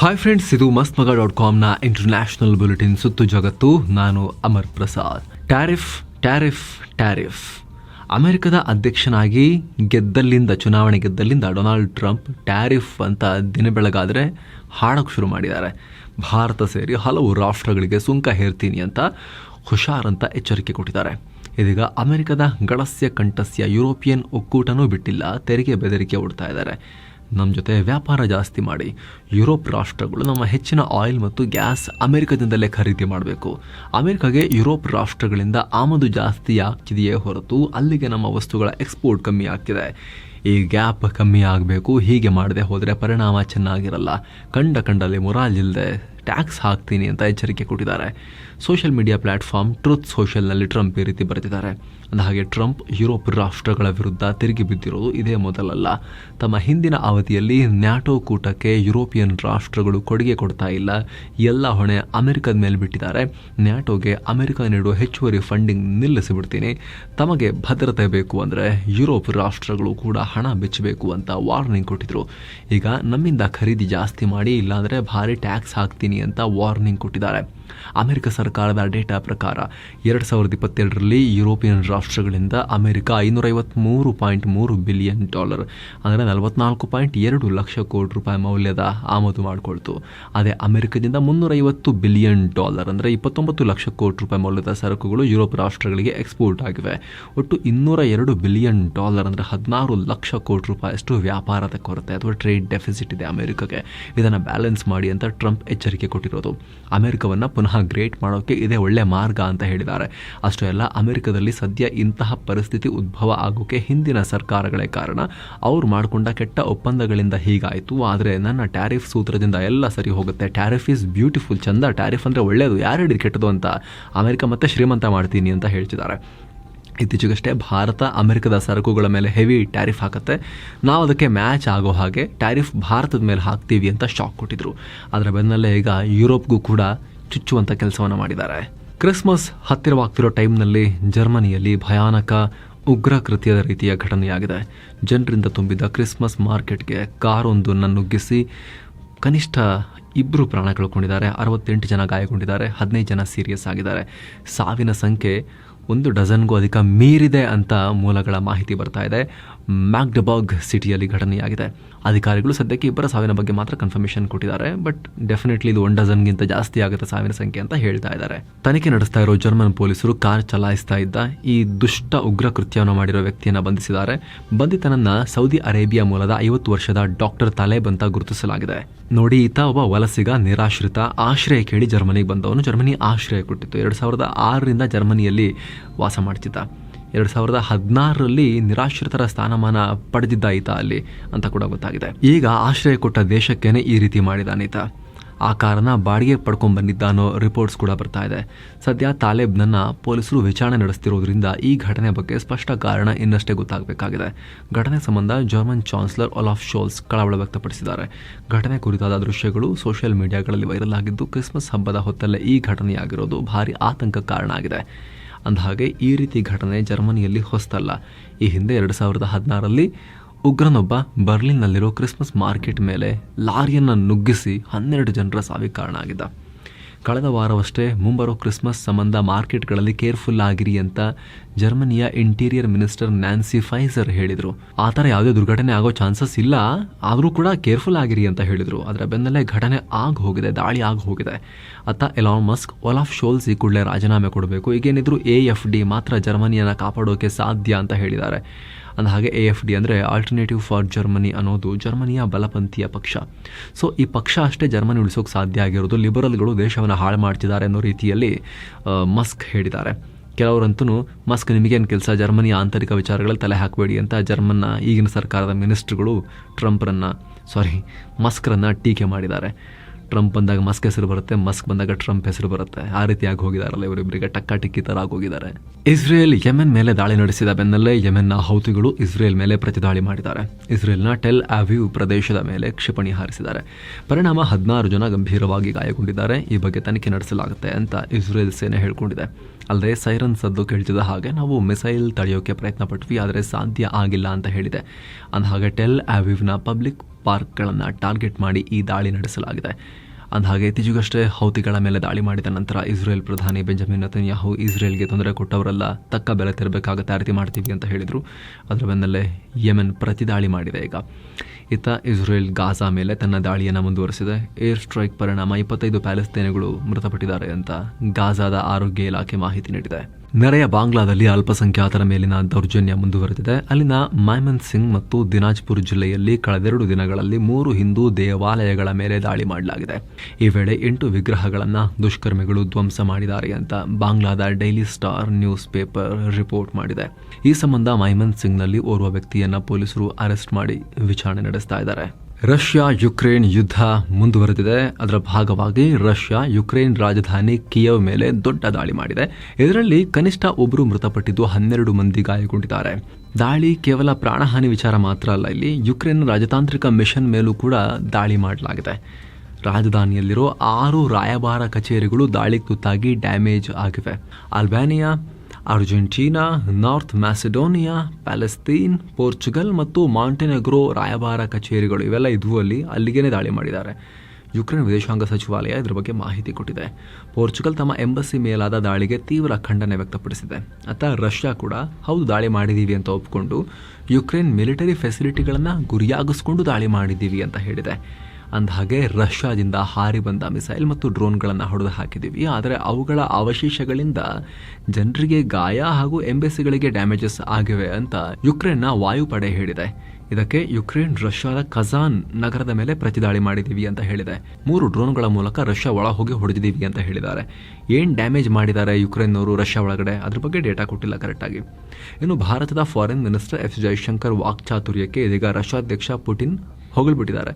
Hi friends ಇದು ಮಸ್ತ್ ಮಗ ಡಾಟ್ ಕಾಮ್ನ ಇಂಟರ್ನ್ಯಾಷನಲ್ ಬುಲೆಟಿನ್ ಸುತ್ತು ಜಗತ್ತು. ನಾನು Amar Prasad. Tariff tariff tariff ಅಮೆರಿಕದ ಅಧ್ಯಕ್ಷನಾಗಿ ಗೆದ್ದಲ್ಲಿಂದ, ಚುನಾವಣೆ ಗೆದ್ದಲ್ಲಿಂದ ಡೊನಾಲ್ಡ್ ಟ್ರಂಪ್ ಟ್ಯಾರಿಫ್ ಅಂತ ದಿನ ಬೆಳಗಾದರೆ ಹಾಡೋಕ್ಕೆ ಶುರು ಮಾಡಿದ್ದಾರೆ. ಭಾರತ ಸೇರಿ ಹಲವು ರಾಷ್ಟ್ರಗಳಿಗೆ ಸುಂಕ ಹೇರ್ತೀನಿ ಅಂತ ಹುಷಾರಂತ ಎಚ್ಚರಿಕೆ ಕೊಟ್ಟಿದ್ದಾರೆ. ಇದೀಗ ಅಮೆರಿಕದ ಗಳಸ್ಯ ಕಂಠಸ್ಯ, ಯುರೋಪಿಯನ್ ಒಕ್ಕೂಟನೂ ಬಿಟ್ಟಿಲ್ಲ, ತೆರಿಗೆ ಬೆದರಿಕೆ ಇದ್ದಾರೆ. ನಮ್ಮ ಜೊತೆ ವ್ಯಾಪಾರ ಜಾಸ್ತಿ ಮಾಡಿ. ಯುರೋಪ್ ರಾಷ್ಟ್ರಗಳು ನಮ್ಮ ಹೆಚ್ಚಿನ ಆಯಿಲ್ ಮತ್ತು ಗ್ಯಾಸ್ ಅಮೆರಿಕದಿಂದಲೇ ಖರೀದಿ ಮಾಡಬೇಕು. ಅಮೆರಿಕಾಗೆ ಯುರೋಪ್ ರಾಷ್ಟ್ರಗಳಿಂದ ಆಮದು ಜಾಸ್ತಿ ಆಗ್ತಿದೆಯೇ ಹೊರತು ಅಲ್ಲಿಗೆ ನಮ್ಮ ವಸ್ತುಗಳ ಎಕ್ಸ್ಪೋರ್ಟ್ ಕಮ್ಮಿ ಆಗ್ತಿದೆ. ಈ ಗ್ಯಾಪ್ ಕಮ್ಮಿ ಆಗಬೇಕು, ಹೀಗೆ ಮಾಡದೆ ಹೋದರೆ ಪರಿಣಾಮ ಚೆನ್ನಾಗಿರಲ್ಲ. ಕಂಡ ಕಂಡಲ್ಲಿ ಮುರಾಜಿಲ್ಲದೆ ಟ್ಯಾಕ್ಸ್ ಹಾಕ್ತೀನಿ ಅಂತ ಎಚ್ಚರಿಕೆ ಕೊಟ್ಟಿದ್ದಾರೆ. ಸೋಷಿಯಲ್ ಮೀಡಿಯಾ ಪ್ಲಾಟ್ಫಾರ್ಮ್ ಟ್ರೂತ್ ಸೋಷಿಯಲ್ನಲ್ಲಿ ಟ್ರಂಪ್ ಈ ರೀತಿ ಬರೆದಿದ್ದಾರೆ. ಹಾಗೆ ಟ್ರಂಪ್ ಯುರೋಪ್ ರಾಷ್ಟ್ರಗಳ ವಿರುದ್ಧ ತಿರುಗಿ ಬಿದ್ದಿರೋದು ಇದೇ ಮೊದಲಲ್ಲ. ತಮ್ಮ ಹಿಂದಿನ ಅವಧಿಯಲ್ಲಿ ನ್ಯಾಟೋ ಕೂಟಕ್ಕೆ ಯುರೋಪಿಯನ್ ರಾಷ್ಟ್ರಗಳು ಕೊಡುಗೆ ಕೊಡ್ತಾ ಇಲ್ಲ. ಎಲ್ಲ ಹೊಣೆ ಅಮೆರಿಕದ ಮೇಲೆ ಬಿಟ್ಟಿದ್ದಾರೆ. ನ್ಯಾಟೋಗೆ ಅಮೆರಿಕ ನೀಡುವ ಹೆಚ್ಚುವರಿ ಫಂಡಿಂಗ್ ನಿಲ್ಲಿಸಿಬಿಡ್ತೀನಿ. ತಮಗೆ ಭದ್ರತೆ ಬೇಕು ಅಂದರೆ ಯುರೋಪ್ ರಾಷ್ಟ್ರಗಳು ಕೂಡ ಹಣ ಬೆಚ್ಚಬೇಕು ಅಂತ ವಾರ್ನಿಂಗ್ ಕೊಟ್ಟಿದ್ರು. ಈಗ ನಮ್ಮಿಂದ ಖರೀದಿ ಜಾಸ್ತಿ ಮಾಡಿ ಇಲ್ಲಾಂದರೆ ಭಾರಿ ಟ್ಯಾಕ್ಸ್ ಹಾಕ್ತೀನಿ ಅಂತ ವಾರ್ನಿಂಗ್ ಕೊಟ್ಟಿದ್ದಾರೆ. ಅಮೆರಿಕ ಸರ್ಕಾರದ ಡೇಟಾ ಪ್ರಕಾರ ಎರಡು ಸಾವಿರದ ಇಪ್ಪತ್ತೆರಡರಲ್ಲಿ ಯುರೋಪಿಯನ್ ರಾಷ್ಟ್ರಗಳಿಂದ ಅಮೆರಿಕ ಐನೂರೈವತ್ತ್ಮೂರು ಪಾಯಿಂಟ್ ಮೂರು ಬಿಲಿಯನ್ ಡಾಲರ್, ಅಂದರೆ ನಲವತ್ನಾಲ್ಕು ಪಾಯಿಂಟ್ ಎರಡು ಲಕ್ಷ ಕೋಟಿ ರೂಪಾಯಿ ಮೌಲ್ಯದ ಆಮದು ಮಾಡಿಕೊಳ್ತು. ಅದೇ ಅಮೆರಿಕದಿಂದ ಮುನ್ನೂರೈವತ್ತು ಬಿಲಿಯನ್ ಡಾಲರ್, ಅಂದರೆ ಇಪ್ಪತ್ತೊಂಬತ್ತು ಲಕ್ಷ ಕೋಟಿ ರೂಪಾಯಿ ಮೌಲ್ಯದ ಸರಕುಗಳು ಯುರೋಪ್ ರಾಷ್ಟ್ರಗಳಿಗೆ ಎಕ್ಸ್ಪೋರ್ಟ್ ಆಗಿವೆ. ಒಟ್ಟು ಇನ್ನೂರ ಎರಡು ಬಿಲಿಯನ್ ಡಾಲರ್, ಅಂದರೆ ಹದಿನಾರು ಲಕ್ಷ ಕೋಟಿ ರೂಪಾಯಿಯಷ್ಟು ವ್ಯಾಪಾರದ ಕೊರತೆ ಅಥವಾ ಟ್ರೇಡ್ ಡೆಫಿಸಿಟ್ ಇದೆ ಅಮೆರಿಕಕ್ಕೆ. ಇದನ್ನು ಬ್ಯಾಲೆನ್ಸ್ ಮಾಡಿ ಅಂತ ಟ್ರಂಪ್ ಎಚ್ಚರಿಕೆ ಕೊಟ್ಟಿರೋದು. ಅಮೆರಿಕವನ್ನು ಪುನಃ ಗ್ರೇಟ್ ಮಾಡೋಕ್ಕೆ ಇದೇ ಒಳ್ಳೆ ಮಾರ್ಗ ಅಂತ ಹೇಳಿದ್ದಾರೆ. ಅಷ್ಟೇ ಅಲ್ಲ, ಅಮೆರಿಕದಲ್ಲಿ ಸದ್ಯ ಇಂತಹ ಪರಿಸ್ಥಿತಿ ಉದ್ಭವ ಆಗೋಕ್ಕೆ ಹಿಂದಿನ ಸರ್ಕಾರಗಳೇ ಕಾರಣ. ಅವ್ರು ಮಾಡಿಕೊಂಡ ಕೆಟ್ಟ ಒಪ್ಪಂದಗಳಿಂದ ಹೀಗಾಯಿತು. ಆದರೆ ನನ್ನ ಟ್ಯಾರಿಫ್ ಸೂತ್ರದಿಂದ ಎಲ್ಲ ಸರಿ ಹೋಗುತ್ತೆ. Tariff is beautiful. ಚಂದ ಟ್ಯಾರಿಫ್ ಅಂದರೆ ಒಳ್ಳೆಯದು ಯಾರು ಕೆಟ್ಟದು ಅಂತ ಅಮೆರಿಕ ಮತ್ತೆ ಶ್ರೀಮಂತ ಮಾಡ್ತೀನಿ ಅಂತ ಹೇಳ್ತಿದ್ದಾರೆ. ಇತ್ತೀಚೆಗಷ್ಟೇ ಭಾರತ ಅಮೆರಿಕದ ಸರಕುಗಳ ಮೇಲೆ ಹೆವಿ ಟ್ಯಾರಿಫ್ ಹಾಕುತ್ತೆ. ನಾವು ಅದಕ್ಕೆ ಮ್ಯಾಚ್ ಆಗೋ ಹಾಗೆ ಟ್ಯಾರಿಫ್ ಭಾರತದ ಮೇಲೆ ಹಾಕ್ತೀವಿ ಅಂತ ಶಾಕ್ ಕೊಟ್ಟಿದ್ರು. ಅದರ ಬೆನ್ನಲ್ಲೇ ಈಗ ಯುರೋಪ್ಗೂ ಕೂಡ ಚುಚ್ಚುವಂಥ ಕೆಲಸವನ್ನು ಮಾಡಿದ್ದಾರೆ. ಕ್ರಿಸ್ಮಸ್ ಹತ್ತಿರವಾಗ್ತಿರೋ ಟೈಮ್ನಲ್ಲಿ ಜರ್ಮನಿಯಲ್ಲಿ ಭಯಾನಕ ಉಗ್ರ ಕೃತ್ಯದ ರೀತಿಯ ಘಟನೆಯಾಗಿದೆ. ಜನರಿಂದ ತುಂಬಿದ ಕ್ರಿಸ್ಮಸ್ ಮಾರ್ಕೆಟ್ಗೆ ಕಾರೊಂದು ನುಗ್ಗಿಸಿ ಕನಿಷ್ಠ ಇಬ್ಬರು ಪ್ರಾಣ ಕಳ್ಕೊಂಡಿದ್ದಾರೆ ಅರವತ್ತೆಂಟು ಜನ ಗಾಯಗೊಂಡಿದ್ದಾರೆ. ಹದಿನೈದು ಜನ ಸೀರಿಯಸ್ ಆಗಿದ್ದಾರೆ. ಸಾವಿನ ಸಂಖ್ಯೆ ಒಂದು ಡಜನ್ಗೂ ಅಧಿಕ ಮೀರಿದೆ ಅಂತ ಮೂಲಗಳ ಮಾಹಿತಿ ಬರ್ತಾ ಇದೆ. ಮ್ಯಾಗ್ಡಬರ್ಗ್ ಸಿಟಿಯಲ್ಲಿ ಘಟನೆಯಾಗಿದೆ. ಅಧಿಕಾರಿಗಳು ಸದ್ಯಕ್ಕೆ ಇಬ್ಬರ ಸಾವಿನ ಬಗ್ಗೆ ಮಾತ್ರ ಕನ್ಫರ್ಮೇಷನ್ ಕೊಟ್ಟಿದ್ದಾರೆ ಬಟ್ ಡೆಫಿನೆಟ್ಲಿ ಇದು ಒನ್ ಡಜನ್ಗಿಂತ ಜಾಸ್ತಿ ಆಗುತ್ತೆ ಸಾವಿನ ಸಂಖ್ಯೆ ಅಂತ ಹೇಳ್ತಾ ಇದ್ದಾರೆ. ತನಿಖೆ ನಡೆಸ್ತಾ ಇರೋ ಜರ್ಮನ್ ಪೊಲೀಸರು ಕಾರ್ ಚಲಾಯಿಸ್ತಾ ಇದ್ದ ಈ ದುಷ್ಟ ಉಗ್ರ ಕೃತ್ಯವನ್ನು ಮಾಡಿರೋ ವ್ಯಕ್ತಿಯನ್ನು ಬಂಧಿಸಿದ್ದಾರೆ. ಬಂಧಿತನನ್ನ ಸೌದಿ ಅರೇಬಿಯಾ ಮೂಲದ ಐವತ್ತು ವರ್ಷದ ಡಾಕ್ಟರ್ ತಲೇಬ್ ಅಂತ ಗುರುತಿಸಲಾಗಿದೆ. ನೋಡಿ ಈತ ಒಬ್ಬ ವಲಸಿಗ, ನಿರಾಶ್ರಿತ, ಆಶ್ರಯ ಕೇಳಿ ಜರ್ಮನಿಗೆ ಬಂದವನು. ಜರ್ಮನಿ ಆಶ್ರಯ ಕೊಟ್ಟಿತ್ತು. ಎರಡು ಸಾವಿರದ ಆರರಿಂದ ಜರ್ಮನಿಯಲ್ಲಿ ವಾಸ ಮಾಡ್ತಿದ್ದ. ಎರಡು ಸಾವಿರದ ಹದಿನಾರರಲ್ಲಿ ನಿರಾಶ್ರಿತರ ಸ್ಥಾನಮಾನ ಪಡೆದಿದ್ದ ಈತ ಅಲ್ಲಿ ಅಂತ ಕೂಡ ಗೊತ್ತಾಗಿದೆ. ಈಗ ಆಶ್ರಯ ಕೊಟ್ಟ ದೇಶಕ್ಕೇನೆ ಈ ರೀತಿ ಮಾಡಿದಾನೆ ಈತ. ಆ ಕಾರಣ ಬಾಡಿಗೆ ಪಡ್ಕೊಂಡು ಬಂದಿದ್ದ ಅನ್ನೋ ರಿಪೋರ್ಟ್ಸ್ ಕೂಡ ಬರ್ತಾ ಇದೆ. ಸದ್ಯ ತಾಲೇಬ್ನನ್ನ ಪೊಲೀಸರು ವಿಚಾರಣೆ ನಡೆಸ್ತಿರೋದ್ರಿಂದ ಈ ಘಟನೆ ಬಗ್ಗೆ ಸ್ಪಷ್ಟ ಕಾರಣ ಇನ್ನಷ್ಟೇ ಗೊತ್ತಾಗಬೇಕಾಗಿದೆ. ಘಟನೆ ಸಂಬಂಧ ಜರ್ಮನ್ ಚಾನ್ಸಲರ್ ಒಲಾಫ್ ಶೋಲ್ಸ್ ಕಳವಳ ವ್ಯಕ್ತಪಡಿಸಿದ್ದಾರೆ. ಘಟನೆ ಕುರಿತಾದ ದೃಶ್ಯಗಳು ಸೋಷಿಯಲ್ ಮೀಡಿಯಾಗಳಲ್ಲಿ ವೈರಲ್ ಆಗಿದ್ದು, ಕ್ರಿಸ್ಮಸ್ ಹಬ್ಬದ ಹೊತ್ತಲ್ಲೇ ಈ ಘಟನೆಯಾಗಿರೋದು ಭಾರಿ ಆತಂಕ ಕಾರಣ ಆಗಿದೆ. ಅಂದಹಾಗೆ ಈ ರೀತಿ ಘಟನೆ ಜರ್ಮನಿಯಲ್ಲಿ ಹೊಸ್ತಲ್ಲ. ಈ ಹಿಂದೆ ಎರಡು ಸಾವಿರದ ಹದಿನಾರಲ್ಲಿ ಉಗ್ರನೊಬ್ಬ ಬರ್ಲಿನ್ನಲ್ಲಿರೋ ಕ್ರಿಸ್ಮಸ್ ಮಾರ್ಕೆಟ್ ಮೇಲೆ ಲಾರಿಯನ್ನು ನುಗ್ಗಿಸಿ ಹನ್ನೆರಡು ಜನರ ಸಾವಿಗೆ ಕಾರಣ ಆಗಿದ್ದ ಕಳೆದ ವಾರವಷ್ಟೇ ಮುಂಬರೋ ಕ್ರಿಸ್ಮಸ್ ಸಂಬಂಧ ಮಾರ್ಕೆಟ್ಗಳಲ್ಲಿ ಕೇರ್ಫುಲ್ ಆಗಿರಿ ಅಂತ ಜರ್ಮನಿಯ ಇಂಟೀರಿಯರ್ ಮಿನಿಸ್ಟರ್ ನ್ಯಾನ್ಸಿ ಫೈಸರ್ ಹೇಳಿದರು. ಆ ಥರ ಯಾವುದೇ ದುರ್ಘಟನೆ ಆಗೋ ಚಾನ್ಸಸ್ ಇಲ್ಲ, ಆದರೂ ಕೂಡ ಕೇರ್ಫುಲ್ ಆಗಿರಿ ಅಂತ ಹೇಳಿದರು. ಅದರ ಬೆನ್ನಲ್ಲೇ ಘಟನೆ ಆಗಿ ಹೋಗಿದೆ, ದಾಳಿ ಆಗಿ ಹೋಗಿದೆ. ಅತ್ತ ಎಲಾನ್ ಮಸ್ಕ್, ಒಲಾಫ್ ಶೋಲ್ಸ್ ಈ ಕೂಡಲೇ ರಾಜೀನಾಮೆ ಕೊಡಬೇಕು. ಈಗೇನಿದ್ರು ಎ ಎಫ್ ಡಿ ಮಾತ್ರ ಜರ್ಮನಿಯನ್ನು ಕಾಪಾಡೋಕೆ ಸಾಧ್ಯ ಅಂತ ಹೇಳಿದ್ದಾರೆ. ಹಾಗೆ ಎ ಎಫ್ ಡಿ ಅಂದರೆ ಆಲ್ಟರ್ನೇಟಿವ್ ಫಾರ್ ಜರ್ಮನಿ ಅನ್ನೋದು ಜರ್ಮನಿಯ ಬಲಪಂಥೀಯ ಪಕ್ಷ. ಸೊ ಈ ಪಕ್ಷ ಅಷ್ಟೇ ಜರ್ಮನಿ ಉಳಿಸೋಕೆ ಸಾಧ್ಯ ಆಗಿರೋದು. ಲಿಬರಲ್ಗಳು ದೇಶವನ್ನು ಹಾಳು ಮಾಡ್ತಿದ್ದಾರೆ ಅನ್ನೋ ರೀತಿಯಲ್ಲಿ ಮಸ್ಕ್ ಹೇಳಿದ್ದಾರೆ. ಕೆಲವರಂತೂ ಮಸ್ಕ್ ನಿಮಗೇನು ಕೆಲಸ? ಜರ್ಮನಿಯ ಆಂತರಿಕ ವಿಚಾರಗಳಲ್ಲಿ ತಲೆ ಹಾಕಬೇಡಿ ಅಂತ ಜರ್ಮನ್ನ ಈಗಿನ ಸರ್ಕಾರದ ಮಿನಿಸ್ಟ್ರುಗಳು ಟ್ರಂಪ್ರನ್ನು, ಸಾರಿ ಮಸ್ಕ್ರನ್ನು ಟೀಕೆ ಮಾಡಿದ್ದಾರೆ. ಟ್ರಂಪ್ ಬಂದಾಗ ಮಸ್ಕ್ ಹೆಸರು ಬರುತ್ತೆ ಮಸ್ಕ್ ಬಂದಾಗ ಟ್ರಂಪ್ ಹೆಸರು ಬರುತ್ತೆ. ಆ ರೀತಿಯಾಗಿ ಹೋಗಿದಾರಲ್ಲ ಇವರಿಬ್ಬರಿಗೆ ಟಕ್ಕ ಟಿಕ್ಕಿ ಥರ ಆಗೋಗಿದ್ದಾರೆ ಇಸ್ರೇಲ್ ಯೆಮೆನ್ ಮೇಲೆ ದಾಳಿ ನಡೆಸಿದ ಬೆನ್ನಲ್ಲೇ ಯೆಮೆನ್ನ ಹೌತಿಗಳು ಇಸ್ರೇಲ್ ಮೇಲೆ ಪ್ರತಿದಾಳಿ ಮಾಡಿದ್ದಾರೆ. ಇಸ್ರೇಲ್ನ ಟೆಲ್ ಅವ್ಯೂ ಪ್ರದೇಶದ ಮೇಲೆ ಕ್ಷಿಪಣಿ ಹಾರಿಸಿದ್ದಾರೆ. ಪರಿಣಾಮ ಹದಿನಾರು ಜನ ಗಂಭೀರವಾಗಿ ಗಾಯಗೊಂಡಿದ್ದಾರೆ. ಈ ಬಗ್ಗೆ ತನಿಖೆ ನಡೆಸಲಾಗುತ್ತೆ ಅಂತ ಇಸ್ರೇಲ್ ಸೇನೆ ಹೇಳ್ಕೊಂಡಿದೆ. ಅಲ್ಲದೆ ಸೈರನ್ ಸದ್ದು ಕೇಳ್ತಿದ್ದ ಹಾಗೆ ನಾವು ಮಿಸೈಲ್ ತಡೆಯೋಕೆ ಪ್ರಯತ್ನ ಪಟ್ವಿ ಆದರೆ ಸಾಧ್ಯ ಆಗಿಲ್ಲ ಅಂತ ಹೇಳಿದೆ. ಅಂದಹಾಗೆ ಟೆಲ್ ಅವ್ಯೂವ್ನ ಪಬ್ಲಿಕ್ ಪಾರ್ಕ್ಗಳನ್ನು ಟಾರ್ಗೆಟ್ ಮಾಡಿ ಈ ದಾಳಿ ನಡೆಸಲಾಗಿದೆ. ಅಂದಹಾಗೆ ಇತ್ತೀಚೆಗಷ್ಟೇ ಹೌತಿಗಳ ಮೇಲೆ ದಾಳಿ ಮಾಡಿದ ನಂತರ ಇಸ್ರೇಲ್ ಪ್ರಧಾನಿ ಬೆಂಜಮಿನ್ ನತನ್ಯಾಹು ಇಸ್ರೇಲ್ಗೆ ತೊಂದರೆ ಕೊಟ್ಟವರೆಲ್ಲ ತಕ್ಕ ಬೆಲೆ ತೆರಬೇಕಾಗುತ್ತೆ ಆ ರೀತಿ ಮಾಡ್ತೀವಿ ಅಂತ ಹೇಳಿದರು. ಅದರ ಬೆನ್ನಲ್ಲೇ ಯೆಮೆನ್ ಪ್ರತಿದಾಳಿ ಮಾಡಿದೆ ಈಗ. ಇತ್ತ ಇಸ್ರೇಲ್ ಗಾಜಾ ಮೇಲೆ ತನ್ನ ದಾಳಿಯನ್ನು ಮುಂದುವರೆಸಿದೆ. ಏರ್ ಸ್ಟ್ರೈಕ್ ಪರಿಣಾಮ ಇಪ್ಪತ್ತೈದು ಪ್ಯಾಲೆಸ್ತೇನಿಗಳು ಮೃತಪಟ್ಟಿದ್ದಾರೆ ಅಂತ ಗಾಜಾದ ಆರೋಗ್ಯ ಇಲಾಖೆ ಮಾಹಿತಿ ನೀಡಿದೆ. ನೆರೆಯ ಬಾಂಗ್ಲಾದಲ್ಲಿ ಅಲ್ಪಸಂಖ್ಯಾತರ ಮೇಲಿನ ದೌರ್ಜನ್ಯ ಮುಂದುವರೆದಿದೆ. ಅಲ್ಲಿನ ಮೈಮನ್ ಸಿಂಗ್ ಮತ್ತು ದಿನಾಜ್ಪುರ್ ಜಿಲ್ಲೆಯಲ್ಲಿ ಕಳೆದೆರಡು ದಿನಗಳಲ್ಲಿ ಮೂರು ಹಿಂದೂ ದೇವಾಲಯಗಳ ಮೇಲೆ ದಾಳಿ ಮಾಡಲಾಗಿದೆ. ಈ ವೇಳೆ ಎಂಟು ವಿಗ್ರಹಗಳನ್ನು ದುಷ್ಕರ್ಮಿಗಳು ಧ್ವಂಸ ಮಾಡಿದ್ದಾರೆ ಅಂತ ಬಾಂಗ್ಲಾದ Daily Star news paper report ಮಾಡಿದೆ. ಈ ಸಂಬಂಧ ಮೈಮನ್ ಸಿಂಗ್ನಲ್ಲಿ ಓರ್ವ ವ್ಯಕ್ತಿಯನ್ನು ಪೊಲೀಸರು ಅರೆಸ್ಟ್ ಮಾಡಿ ವಿಚಾರಣೆ ನಡೆಸ್ತಾ ಇದ್ದಾರೆ. ರಷ್ಯಾ ಯುಕ್ರೇನ್ ಯುದ್ಧ ಮುಂದುವರೆದಿದೆ. ಅದರ ಭಾಗವಾಗಿ ರಷ್ಯಾ ಯುಕ್ರೇನ್ ರಾಜಧಾನಿ ಕಿಯವ್ ಮೇಲೆ ದೊಡ್ಡ ದಾಳಿ ಮಾಡಿದೆ. ಇದರಲ್ಲಿ ಕನಿಷ್ಠ ಒಬ್ಬರು ಮೃತಪಟ್ಟಿದ್ದು ಹನ್ನೆರಡು ಮಂದಿ ಗಾಯಗೊಂಡಿದ್ದಾರೆ. ದಾಳಿ ಕೇವಲ ಪ್ರಾಣಹಾನಿ ವಿಚಾರ ಮಾತ್ರ ಅಲ್ಲ, ಇಲ್ಲಿ ಯುಕ್ರೇನ್ ರಾಜತಾಂತ್ರಿಕ ಮಿಷನ್ ಮೇಲೂ ಕೂಡ ದಾಳಿ ಮಾಡಲಾಗಿದೆ. ರಾಜಧಾನಿಯಲ್ಲಿರೋ ಆರು ರಾಯಭಾರ ಕಚೇರಿಗಳು ದಾಳಿಗೆ ತುತ್ತಾಗಿ ಡ್ಯಾಮೇಜ್ ಆಗಿವೆ. Albania Argentina, North Macedonia, Palestine, Portugal ಮತ್ತು ಮಾಂಟೆನೆಗ್ರೋ ರಾಯಭಾರ ಕಚೇರಿಗಳು ಇವೆಲ್ಲ ಇದ್ವು ಅಲ್ಲಿ ಅಲ್ಲಿಗೇನೆ ದಾಳಿ ಮಾಡಿದ್ದಾರೆ. ಯುಕ್ರೇನ್ ವಿದೇಶಾಂಗ ಸಚಿವಾಲಯ ಇದರ ಬಗ್ಗೆ ಮಾಹಿತಿ ಕೊಟ್ಟಿದೆ. ಪೋರ್ಚುಗಲ್ ತಮ್ಮ ಎಂಬಸಿ ಮೇಲಾದ ದಾಳಿಗೆ ತೀವ್ರ ಖಂಡನೆ ವ್ಯಕ್ತಪಡಿಸಿದೆ. ಅತ್ತ ರಷ್ಯಾ ಕೂಡ, ಹೌದು, ದಾಳಿ ಮಾಡಿದ್ದೀವಿ ಅಂತ ಒಪ್ಪಿಕೊಂಡು ಯುಕ್ರೇನ್ ಮಿಲಿಟರಿ ಫೆಸಿಲಿಟಿಗಳನ್ನು ಗುರಿಯಾಗಿಸ್ಕೊಂಡು ದಾಳಿ ಮಾಡಿದ್ದೀವಿ ಅಂತ ಹೇಳಿದೆ. ಅಂದಹಾಗೆ ರಷ್ಯಾದಿಂದ ಹಾರಿ ಬಂದ ಮಿಸೈಲ್ ಮತ್ತು ಡ್ರೋನ್ಗಳನ್ನು ಹೊಡೆದು ಹಾಕಿದ್ದೀವಿ. ಆದರೆ ಅವುಗಳ ಅವಶೇಷಗಳಿಂದ ಜನರಿಗೆ ಗಾಯ ಹಾಗೂ ಎಂಬೆಸಿಗಳಿಗೆ ಡ್ಯಾಮೇಜಸ್ ಆಗಿವೆ ಅಂತ ಯುಕ್ರೇನ್ನ ವಾಯುಪಡೆ ಹೇಳಿದೆ. ಇದಕ್ಕೆ ಯುಕ್ರೇನ್ ರಷ್ಯಾದ ಕಜಾನ್ ನಗರದ ಮೇಲೆ ಪ್ರತಿದಾಳಿ ಮಾಡಿದ್ದೀವಿ ಅಂತ ಹೇಳಿದೆ. ಮೂರು ಡ್ರೋನ್ಗಳ ಮೂಲಕ ರಷ್ಯಾ ಒಳ ಹೋಗಿ ಹೊಡೆದಿದ್ದೀವಿ ಅಂತ ಹೇಳಿದ್ದಾರೆ. ಏನು ಡ್ಯಾಮೇಜ್ ಮಾಡಿದ್ದಾರೆ ಯುಕ್ರೇನ್ನವರು ರಷ್ಯಾ ಒಳಗಡೆ? ಅದ್ರ ಬಗ್ಗೆ ಡೇಟಾ ಕೊಟ್ಟಿಲ್ಲ ಕರೆಕ್ಟಾಗಿ ಇನ್ನು ಭಾರತದ ಫಾರಿನ್ ಮಿನಿಸ್ಟರ್ ಎಸ್ ಜೈಶಂಕರ್ ವಾಕ್ಚಾತುರ್ಯಕ್ಕೆ ಇದೀಗ ರಷ್ಯಾಧ್ಯಕ್ಷ ಪುಟಿನ್ ಹೊಗಳ್ಬಿಟ್ಟಿದ್ದಾರೆ.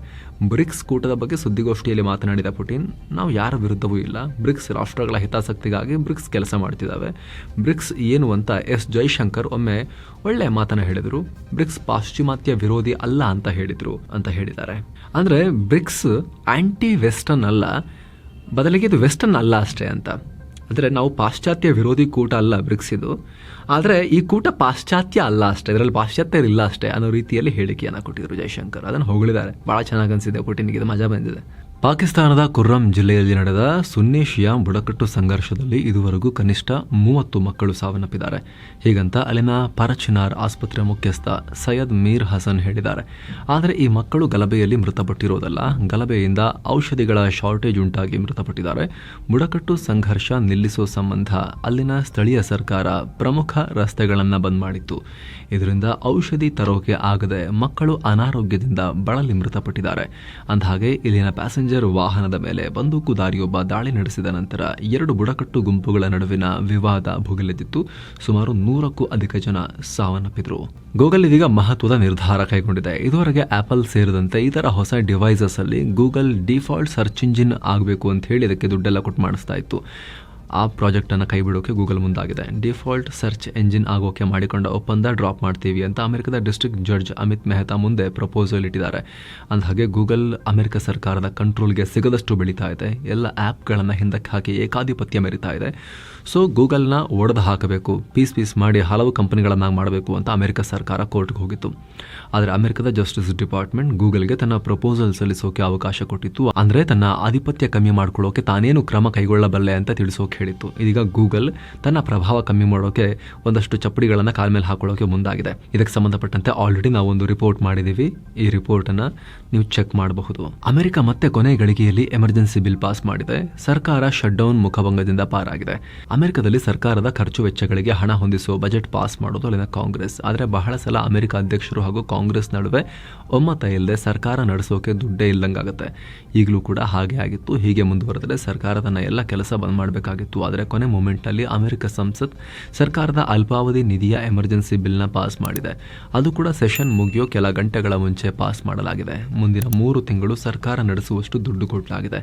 ಬ್ರಿಕ್ಸ್ ಕೂಟದ ಬಗ್ಗೆ ಸುದ್ದಿಗೋಷ್ಠಿಯಲ್ಲಿ ಮಾತನಾಡಿದ ಪುಟಿನ್, ನಾವು ಯಾರ ವಿರುದ್ಧವೂ ಇಲ್ಲ. ಬ್ರಿಕ್ಸ್ ರಾಷ್ಟ್ರಗಳ ಹಿತಾಸಕ್ತಿಗಾಗಿ ಬ್ರಿಕ್ಸ್ ಕೆಲಸ ಮಾಡ್ತಿದ್ದಾವೆ ಬ್ರಿಕ್ಸ್ ಏನು ಅಂತ ಎಸ್. ಜೈಶಂಕರ್ ಒಮ್ಮೆ ಒಳ್ಳೆಯ ಮಾತನ್ನ ಹೇಳಿದರು. ಬ್ರಿಕ್ಸ್ ಪಾಶ್ಚಿಮಾತ್ಯ ವಿರೋಧಿ ಅಲ್ಲ ಅಂತ ಹೇಳಿದರು ಅಂತ ಹೇಳಿದ್ದಾರೆ. ಅಂದರೆ ಬ್ರಿಕ್ಸ್ ಆ್ಯಂಟಿ ವೆಸ್ಟರ್ನ್ ಅಲ್ಲ, ಬದಲಿಗೆ ಇದು ವೆಸ್ಟರ್ನ್ ಅಲ್ಲ ಅಷ್ಟೇ ಅಂತ. ಅಂದರೆ ನಾವು ಪಾಶ್ಚಾತ್ಯ ವಿರೋಧಿ ಕೂಟ ಅಲ್ಲ ಬ್ರಿಕ್ಸ್ ಇದು ಆದರೆ ಈ ಕೂಟ ಪಾಶ್ಚಾತ್ಯ ಅಲ್ಲ ಅಷ್ಟೇ, ಇದರಲ್ಲಿ ಪಾಶ್ಚಾತ್ಯರಿಲ್ಲ ಅಷ್ಟೇ ಅನ್ನೋ ರೀತಿಯಲ್ಲಿ ಹೇಳಿಕೆಯನ್ನು ಕೊಟ್ಟಿದ್ರು ಜಯಶಂಕರ್ ಅದನ್ನು ಹೊಗಳಿದ್ದಾರೆ. ಭಾಳ ಚೆನ್ನಾಗಿ ಅನಿಸಿದೆ, ಪುಟಿನ್ಗೆ ಇದು ಮಜಾ ಬಂದಿದೆ. ಪಾಕಿಸ್ತಾನದ ಕುರ್ರಂ ಜಿಲ್ಲೆಯಲ್ಲಿ ನಡೆದ ಸುನ್ನಿ ಶಿಯಾ ಬುಡಕಟ್ಟು ಸಂಘರ್ಷದಲ್ಲಿ ಇದುವರೆಗೂ ಕನಿಷ್ಠ ಮೂವತ್ತು ಮಕ್ಕಳು ಸಾವನ್ನಪ್ಪಿದ್ದಾರೆ. ಹೀಗಂತ ಅಲ್ಲಿನ ಪರಚಿನಾರ್ ಆಸ್ಪತ್ರೆ ಮುಖ್ಯಸ್ಥ ಸೈಯದ್ ಮೀರ್ ಹಸನ್ ಹೇಳಿದ್ದಾರೆ. ಆದರೆ ಈ ಮಕ್ಕಳು ಗಲಭೆಯಲ್ಲಿ ಮೃತಪಟ್ಟಿರೋದಲ್ಲ ಗಲಭೆಯಿಂದ ಔಷಧಿಗಳ ಶಾರ್ಟೇಜ್ ಉಂಟಾಗಿ ಮೃತಪಟ್ಟಿದ್ದಾರೆ. ಬುಡಕಟ್ಟು ಸಂಘರ್ಷ ನಿಲ್ಲಿಸುವ ಸಂಬಂಧ ಅಲ್ಲಿನ ಸ್ಥಳೀಯ ಸರ್ಕಾರ ಪ್ರಮುಖ ರಸ್ತೆಗಳನ್ನು ಬಂದ್ ಮಾಡಿತ್ತು. ಇದರಿಂದ ಔಷಧಿ ತರೋಕೆ ಆಗದೆ ಮಕ್ಕಳು ಅನಾರೋಗ್ಯದಿಂದ ಬಳಲಿ ಮೃತಪಟ್ಟಿದ್ದಾರೆ. ಅಂದಹಾಗೆ, ಇಲ್ಲಿನ ಪ್ಯಾಸೆಂಜರ್ ವಾಹನದ ಮೇಲೆ ಬಂದೂಕುದಾರಿಯೊಬ್ಬ ದಾಳಿ ನಡೆಸಿದ ನಂತರ ಎರಡು ಬುಡಕಟ್ಟು ಗುಂಪುಗಳ ನಡುವಿನ ವಿವಾದ ಭುಗಿಲೆದ್ದಿತ್ತು. ಸುಮಾರು ನೂರಕ್ಕೂ ಅಧಿಕ ಜನ ಸಾವನ್ನಪ್ಪಿದ್ರು. ಗೂಗಲ್ ಇದೀಗ ಮಹತ್ವದ ನಿರ್ಧಾರ ಕೈಗೊಂಡಿದೆ. ಇದುವರೆಗೆ ಆಪಲ್ ಸೇರಿದಂತೆ ಇತರ ಹೊಸ ಡಿವೈಸಸ್ ಅಲ್ಲಿ ಗೂಗಲ್ ಡಿಫಾಲ್ಟ್ ಸರ್ಚ್ ಇಂಜಿನ್ ಆಗಬೇಕು ಅಂತ ಹೇಳಿ ಇದಕ್ಕೆ ದುಡ್ಡೆಲ್ಲ ಕೊಟ್ಟು ಮಾಡಿಸ್ತಾ ಇತ್ತು. ಆ ಪ್ರಾಜೆಕ್ಟನ್ನು ಕೈ ಬಿಡೋಕೆ ಗೂಗಲ್ ಮುಂದಾಗಿದೆ. ಡಿಫಾಲ್ಟ್ ಸರ್ಚ್ ಎಂಜಿನ್ ಆಗೋಕೆ ಮಾಡಿಕೊಂಡ ಒಪ್ಪಂದ ಡ್ರಾಪ್ ಮಾಡ್ತೀವಿ ಅಂತ ಅಮೆರಿಕದ ಡಿಸ್ಟ್ರಿಕ್ಟ್ ಜಡ್ಜ್ ಅಮಿತ್ ಮೆಹ್ತಾ ಮುಂದೆ ಪ್ರಪೋಸಲ್ ಇಟ್ಟಿದ್ದಾರೆ. ಅಂದಹಾಗೆ ಗೂಗಲ್ ಅಮೆರಿಕ ಸರ್ಕಾರದ ಕಂಟ್ರೋಲ್ಗೆ ಸಿಗದಷ್ಟು ಬೆಳೀತಾ ಇದೆ. ಎಲ್ಲ ಆ್ಯಪ್ಗಳನ್ನು ಹಿಂದಕ್ಕೆ ಹಾಕಿ ಏಕಾಧಿಪತ್ಯ ಮೆರಿತಾ ಇದೆ. ಸೊ ಗೂಗಲ್ನ ಒಡೆದು ಹಾಕಬೇಕು. ಪೀಸ್ ಪೀಸ್ ಮಾಡಿ ಹಲವು ಕಂಪನಿಗಳನ್ನಾಗಿ ಮಾಡಬೇಕು ಅಂತ ಅಮೆರಿಕ ಸರ್ಕಾರ ಕೋರ್ಟ್ಗೆ ಹೋಗಿತ್ತು. ಆದರೆ ಅಮೆರಿಕದ ಜಸ್ಟಿಸ್ ಡಿಪಾರ್ಟ್ಮೆಂಟ್ ಗೂಗಲ್ಗೆ ತನ್ನ ಪ್ರಪೋಸಲ್ ಸಲ್ಲಿಸೋಕೆ ಅವಕಾಶ ಕೊಟ್ಟಿತ್ತು. ಅಂದರೆ ತನ್ನ ಆಧಿಪತ್ಯ ಕಮ್ಮಿ ಮಾಡ್ಕೊಳ್ಳೋಕೆ ತಾನೇನು ಕ್ರಮ ಕೈಗೊಳ್ಳಬಲ್ಲೆ ಅಂತ ತಿಳಿಸೋಕೆ ಹೇಳಿತ್ತು. ಇದೀಗ ಗೂಗಲ್ ತನ್ನ ಪ್ರಭಾವ ಕಮ್ಮಿ ಮಾಡೋಕೆ ಒಂದಷ್ಟು ಚಪ್ಪಡಿಗಳನ್ನು ಕಾಲ ಮೇಲೆ ಹಾಕೊಳ್ಳೋಕೆ ಮುಂದಾಗಿದೆ. ಇದಕ್ಕೆ ಸಂಬಂಧಪಟ್ಟಂತೆ ಆಲ್ರೆಡಿ ನಾವು ಒಂದು ರಿಪೋರ್ಟ್ ಮಾಡಿದ್ದೀವಿ. ಈ ರಿಪೋರ್ಟನ್ನು ನೀವು ಚೆಕ್ ಮಾಡಬಹುದು. ಅಮೆರಿಕ ಮತ್ತೆ ಕೊನೆ ಗಳಿಗೆಯಲ್ಲಿ ಎಮರ್ಜೆನ್ಸಿ ಬಿಲ್ ಪಾಸ್ ಮಾಡಿದೆ. ಸರ್ಕಾರ ಶಟ್ ಡೌನ್ ಮುಖಭಂಗದಿಂದ ಪಾರಾಗಿದೆ ಅಮೆರಿಕದಲ್ಲಿ ಸರ್ಕಾರದ ಖರ್ಚು ವೆಚ್ಚಗಳಿಗೆ ಹಣ ಹೊಂದಿಸುವ ಬಜೆಟ್ ಪಾಸ್ ಮಾಡೋದು ಅಲ್ಲಿನ ಕಾಂಗ್ರೆಸ್. ಆದರೆ ಬಹಳ ಸಲ ಅಮೆರಿಕ ಅಧ್ಯಕ್ಷರು ಹಾಗೂ ಕಾಂಗ್ರೆಸ್ ನಡುವೆ ಒಮ್ಮತ ಇಲ್ಲದೆ ಸರ್ಕಾರ ನಡೆಸೋಕೆ ದುಡ್ಡೇ ಇಲ್ಲಂಗಾಗುತ್ತೆ. ಈಗಲೂ ಕೂಡ ಹಾಗೆ ಆಗಿತ್ತು. ಹೀಗೆ ಮುಂದುವರೆದರೆ ಸರ್ಕಾರ ತನ್ನ ಎಲ್ಲ ಕೆಲಸ ಬಂದ್ ಮಾಡಬೇಕಾಗಿತ್ತು ಆದರೆ ಕೊನೆ ಮೂಮೆಂಟಲ್ಲಿ ಅಮೆರಿಕ ಸಂಸತ್ ಸರ್ಕಾರದ ಅಲ್ಪಾವಧಿ ನಿಧಿಯ ಎಮರ್ಜೆನ್ಸಿ ಬಿಲ್ನ ಪಾಸ್ ಮಾಡಿದೆ. ಅದು ಕೂಡ ಸೆಷನ್ ಮುಗಿಯೋ ಕೆಲ ಗಂಟೆಗಳ ಮುಂಚೆ ಪಾಸ್ ಮಾಡಲಾಗಿದೆ. ಮುಂದಿನ ಮೂರು ತಿಂಗಳು ಸರ್ಕಾರ ನಡೆಸುವಷ್ಟು ದುಡ್ಡು ಕೊಟ್ಟಲಾಗಿದೆ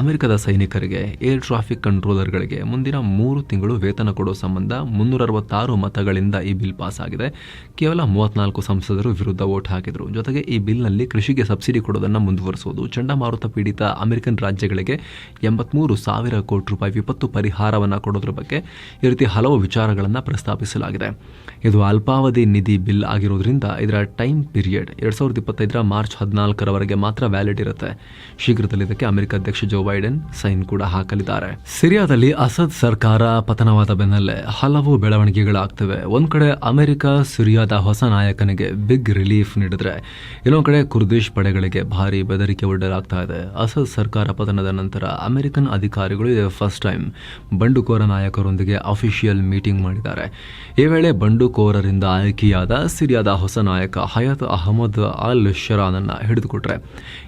ಅಮೆರಿಕದ ಸೈನಿಕರಿಗೆ, ಏರ್ ಟ್ರಾಫಿಕ್ ಕಂಟ್ರೋಲರ್ಗಳಿಗೆ ಮುಂದಿನ ಮೂರು ತಿಂಗಳು ವೇತನ ಕೊಡೋ ಸಂಬಂಧ ಮುನ್ನೂರ ಅರವತ್ತಾರು ಮತಗಳಿಂದ ಈ ಬಿಲ್ ಪಾಸ್ ಆಗಿದೆ. ಕೇವಲ ಮೂವತ್ನಾಲ್ಕು ಸಂಸದರು ವಿರುದ್ಧ ವೋಟ್ ಹಾಕಿದರು. ಜೊತೆಗೆ ಈ ಬಿಲ್ನಲ್ಲಿ ಕೃಷಿಗೆ ಸಬ್ಸಿಡಿ ಕೊಡೋದನ್ನು ಮುಂದುವರಿಸುವುದು ಚಂಡಮಾರುತ ಪೀಡಿತ ಅಮೆರಿಕನ್ ರಾಜ್ಯಗಳಿಗೆ ಎಂಬತ್ಮೂರು ಸಾವಿರ ಕೋಟಿ ರೂಪಾಯಿ ವಿಪತ್ತು ಪರಿಹಾರವನ್ನು ಕೊಡೋದ್ರ ಬಗ್ಗೆ ಈ ರೀತಿ ಹಲವು ವಿಚಾರಗಳನ್ನು ಪ್ರಸ್ತಾಪಿಸಲಾಗಿದೆ. ಇದು ಅಲ್ಪಾವಧಿ ನಿಧಿ ಬಿಲ್ ಆಗಿರೋದ್ರಿಂದ ಇದರ ಟೈಮ್ ಪೀರಿಯಡ್ ಎರಡು ಸಾವಿರದ ಇಪ್ಪತ್ತೈದರ ಮಾರ್ಚ್ ಹದಿನಾಲ್ಕರವರೆಗೆ ಮಾತ್ರ ವ್ಯಾಲಿಡ್ ಇರುತ್ತೆ. ಶೀಘ್ರದಲ್ಲಿ ಇದಕ್ಕೆ ಅಮೆರಿಕ ಅಧ್ಯಕ್ಷ ಜೋ ಬೈಡೆನ್ ಸೈನ್ ಕೂಡ ಹಾಕಲಿದ್ದಾರೆ. ಸಿರಿಯಾದಲ್ಲಿ ಅಸದ್ ಸರ್ಕಾರ ಪತನವಾದ ಬೆನ್ನಲ್ಲೇ ಹಲವು ಬೆಳವಣಿಗೆಗಳಾಗ್ತವೆ. ಒಂದು ಕಡೆ ಅಮೆರಿಕ, ಸಿರಿಯಾದ ಹೊಸ ನಾಯಕನಿಗೆ ಬಿಗ್ ರಿಲೀಫ್ ನೀಡಿದ್ರೆ, ಇನ್ನೊಂದು ಕಡೆ ಕುರ್ದಿಶ್ ಪಡೆಗಳಿಗೆ ಭಾರಿ ಬೆದರಿಕೆ ಒಡ್ಡಲಾಗ್ತಾ ಇದೆ. ಅಸದ್ ಸರ್ಕಾರ ಪತನದ ನಂತರ ಅಮೆರಿಕನ್ ಅಧಿಕಾರಿಗಳು ಫಸ್ಟ್ ಟೈಮ್ ಬಂಡುಕೋರ ನಾಯಕರೊಂದಿಗೆ ಅಫಿಷಿಯಲ್ ಮೀಟಿಂಗ್ ಮಾಡಿದ್ದಾರೆ. ಈ ವೇಳೆ ಬಂಡುಕೋರರಿಂದ ಆಯ್ಕೆಯಾದ ಸಿರಿಯಾದ ಹೊಸ ನಾಯಕ ಹಯತ್ ಅಹಮದ್ ಅಲ್ ಶರಾನನ್ನು ಹಿಡಿದುಕೊಟ್ರೆ.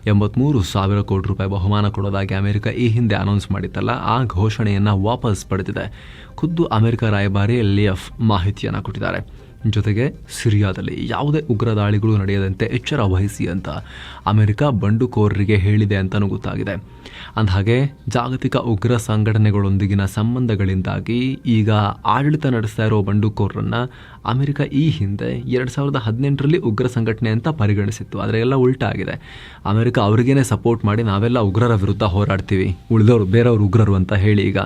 ಎಂಬತ್ಮೂರು ಸಾವಿರ ಕೋಟಿ ರೂಪಾಯಿ ಬಹುಮಾನ ಕೊಡೋದಾಗಿ ಅಮೆರಿಕ ಈ ಹಿಂದೆ ಅನೌನ್ಸ್ ಮಾಡಿತ್ತಲ್ಲ, ಆ ಘೋಷಣೆಯನ್ನು ವಾಪಸ್ ಪಡೆದಿದೆ. ಖುದ್ದು ಅಮೆರಿಕ ರಾಯಭಾರಿ ಲಿಯಫ್ ಮಾಹಿತಿಯನ್ನು ಕೊಟ್ಟಿದ್ದಾರೆ. ಜೊತೆಗೆ ಸಿರಿಯಾದಲ್ಲಿ ಯಾವುದೇ ಉಗ್ರ ದಾಳಿಗಳು ನಡೆಯದಂತೆ ಎಚ್ಚರ ವಹಿಸಿ ಅಂತ ಅಮೆರಿಕ ಬಂಡುಕೋರರಿಗೆ ಹೇಳಿದೆ ಅಂತಲೂ ಗೊತ್ತಾಗಿದೆ. ಅಂದಹಾಗೆ, ಜಾಗತಿಕ ಉಗ್ರ ಸಂಘಟನೆಗಳೊಂದಿಗಿನ ಸಂಬಂಧಗಳಿಂದಾಗಿ ಈಗ ಆಡಳಿತ ನಡೆಸ್ತಾ ಇರೋ ಬಂಡುಕೋರರನ್ನು ಅಮೆರಿಕ ಈ ಹಿಂದೆ ಎರಡು ಸಾವಿರದ ಹದಿನೆಂಟರಲ್ಲಿ ಉಗ್ರ ಸಂಘಟನೆ ಅಂತ ಪರಿಗಣಿಸಿತ್ತು. ಆದರೆ ಎಲ್ಲ ಉಲ್ಟಾ ಆಗಿದೆ ಅಮೆರಿಕ ಅವ್ರಿಗೇನೆ ಸಪೋರ್ಟ್ ಮಾಡಿ ನಾವೆಲ್ಲ ಉಗ್ರರ ವಿರುದ್ಧ ಹೋರಾಡ್ತೀವಿ. ಉಳಿದವರು ಬೇರೆಯವರು ಉಗ್ರರು ಅಂತ ಹೇಳಿ ಈಗ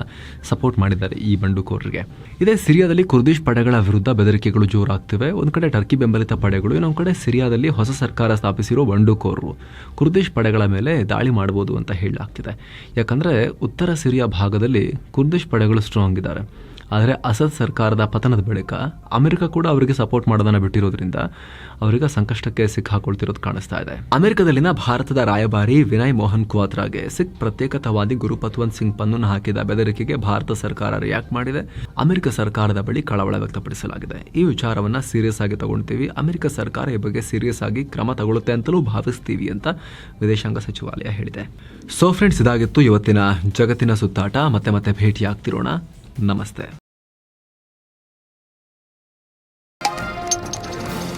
ಸಪೋರ್ಟ್ ಮಾಡಿದ್ದಾರೆ ಈ ಬಂಡುಕೋರರಿಗೆ. ಇದೇ ಸಿರಿಯಾದಲ್ಲಿ ಕುರ್ದಿಶ್ ಪಡೆಗಳ ವಿರುದ್ಧ ಬೆದರಿಕೆಗಳು ಜೋರಾಗ್ತಿವೆ ಒಂದು ಕಡೆ ಟರ್ಕಿ ಬೆಂಬಲಿತ ಪಡೆಗಳು, ಇನ್ನೊಂದು ಕಡೆ ಸಿರಿಯಾದಲ್ಲಿ ಹೊಸ ಸರ್ಕಾರ ಸ್ಥಾಪಿಸಿರೋ ಬಂಡುಕೋರರು. ಕುರ್ದಿಶ್ ಪಡೆಗಳ ಮೇಲೆ ದಾಳಿ ಮಾಡ್ಬೋದು ಅಂತ ಹೇಳಲಾಗ್ತಿದೆ. ಯಾಕಂದ್ರೆ ಉತ್ತರ ಸಿರಿಯಾ ಭಾಗದಲ್ಲಿ ಕುರ್ದಿಶ್ ಪಡೆಗಳು ಸ್ಟ್ರಾಂಗ್ ಇದ್ದಾರೆ. ಆದರೆ ಅಸದ್ ಸರ್ಕಾರದ ಪತನದ ಬಳಿಕ ಅಮೆರಿಕ ಕೂಡ ಅವರಿಗೆ ಸಪೋರ್ಟ್ ಮಾಡೋದನ್ನ ಬಿಟ್ಟಿರೋದ್ರಿಂದ ಅವರಿಗೆ ಸಂಕಷ್ಟಕ್ಕೆ ಸಿಕ್ಕಾಕೊಳ್ತಿರೋದು ಕಾಣಿಸ್ತಾ ಇದೆ. ಅಮೆರಿಕದಲ್ಲಿನ ಭಾರತದ ರಾಯಭಾರಿ ವಿನಯ್ ಮೋಹನ್ ಕುವಾತ್ರಾಗೆ ಸಿಖ್ ಪ್ರತ್ಯೇಕತಾವಾದಿ ಗುರುಪತ್ವಂತ್ ಸಿಂಗ್ ಪನ್ನುನ ಹಾಕಿದ ಬೆದರಿಕೆಗೆ ಭಾರತ ಸರ್ಕಾರ ರಿಯಾಕ್ಟ್ ಮಾಡಿದೆ. ಅಮೆರಿಕ ಸರ್ಕಾರದ ಬಳಿ ಕಳವಳ ವ್ಯಕ್ತಪಡಿಸಲಾಗಿದೆ. ಈ ವಿಚಾರವನ್ನ ಸೀರಿಯಸ್ ಆಗಿ ತಗೊಳ್ತೀವಿ ಅಮೆರಿಕ ಸರ್ಕಾರ ಈ ಬಗ್ಗೆ ಸೀರಿಯಸ್ ಆಗಿ ಕ್ರಮ ತಗೊಳ್ಳುತ್ತೆ ಅಂತಲೂ ಭಾವಿಸ್ತೀವಿ ಅಂತ ವಿದೇಶಾಂಗ ಸಚಿವಾಲಯ ಹೇಳಿದೆ. ಸೊ ಫ್ರೆಂಡ್ಸ್, ಇದಾಗಿತ್ತು ಇವತ್ತಿನ ಜಗತ್ತಿನ ಸುತ್ತಾಟ. ಮತ್ತೆ ಮತ್ತೆ ಭೇಟಿ ಆಗ್ತಿರೋಣ नमस्ते।